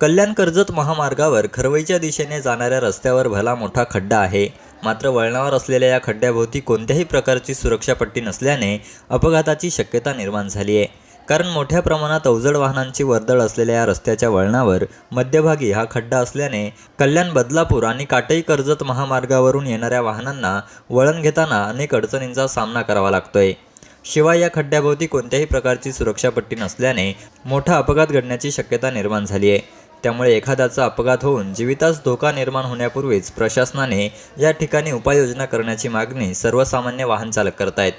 कल्याण कर्जत महामार्गावर खरवईच्या दिशेने जाणाऱ्या रस्त्यावर भला मोठा खड्डा आहे. मात्र वळणावर असलेल्या या खड्ड्याभोवती कोणत्याही प्रकारची सुरक्षापट्टी नसल्याने अपघाताची शक्यता निर्माण झाली आहे. कारण मोठ्या प्रमाणात अवजड वाहनांची वर्दळ असलेल्या या रस्त्याच्या वळणावर मध्यभागी हा खड्डा असल्याने कल्याण बदलापूर आणि काटई कर्जत महामार्गावरून येणाऱ्या वाहनांना वळण घेताना अनेक अडचणींचा सामना करावा लागतोय. शिवाय या खड्ड्याभोवती कोणत्याही प्रकारची सुरक्षापट्टी नसल्याने मोठा अपघात घडण्याची शक्यता निर्माण झाली आहे. त्यामुळे एखाद्याचा अपघात होऊन जीवितास धोका निर्माण होण्यापूर्वीच प्रशासनाने या ठिकाणी उपाययोजना करण्याची मागणी सर्वसामान्य वाहन चालक करतायत.